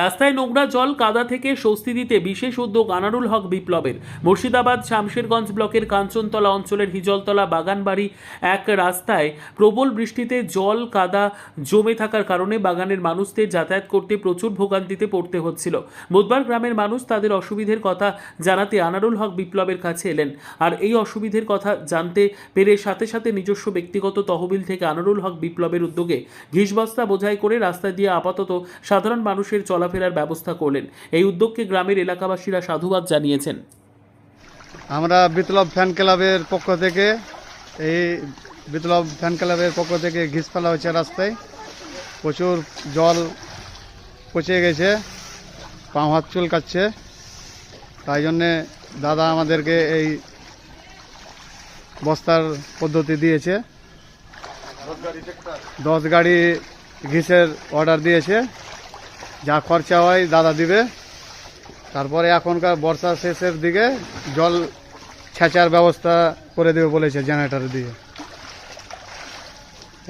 রাস্তায় নোংরা জল কাদা থেকে স্বস্তি দিতে বিশেষ উদ্যোগ আনারুল হক বিপ্লবের। মুর্শিদাবাদ শামশেরগঞ্জ ব্লকের কাঞ্চনতলা অঞ্চলের হিজলতলা বাগানবাড়ি এক রাস্তায় প্রবল বৃষ্টিতে জল কাদা জমে থাকার কারণে বাগানের মানুষদের যাতায়াত করতে প্রচুর ভোগান্তিতে পড়তে হচ্ছিল। বুধবার গ্রামের মানুষ তাদের অসুবিধের কথা জানাতে আনারুল হক বিপ্লবের কাছে এলেন। আর এই অসুবিধের কথা জানতে পেরে সাথে সাথে নিজস্ব ব্যক্তিগত তহবিল থেকে আনারুল হক বিপ্লবের উদ্যোগে ঘিসবস্তা বোঝাই করে রাস্তা দিয়ে আপাতত সাধারণ মানুষের চলাফেরার ব্যবস্থা করলেন। এই উদ্যোগকে গ্রামের এলাকাবাসীরা সাধুবাদ জানিয়েছেন। আমরা বিপ্লব ফ্যান ক্লাবের পক্ষ থেকে এই বিপ্লব ফ্যান ক্লাবের পক্ষ থেকে ঘিস ফেলা হয়েছে রাস্তায়। প্রচুর জল পচে গেছে, পাঁ হাত চুল কাচ্ছে তাই জন্যে দাদা আমাদেরকে এই বস্তার পদ্ধতি দিয়েছে। দশ গাড়ি ঘিসের অর্ডার দিয়েছে। যা খরচা হয় দাদা দিবে। তারপরে এখনকার বর্ষা শেষের দিকে জল ছেঁচার ব্যবস্থা করে দেবে বলেছে জেনারেটর দিয়ে।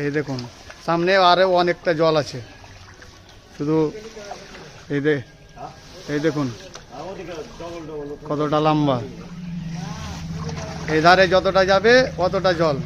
এই দেখুন, সামনে আরও অনেকটা জল আছে। শুধু এই দে, এই দেখুন, কতটা লম্বা। এই ধারে যতটা যাবে অতটা জল।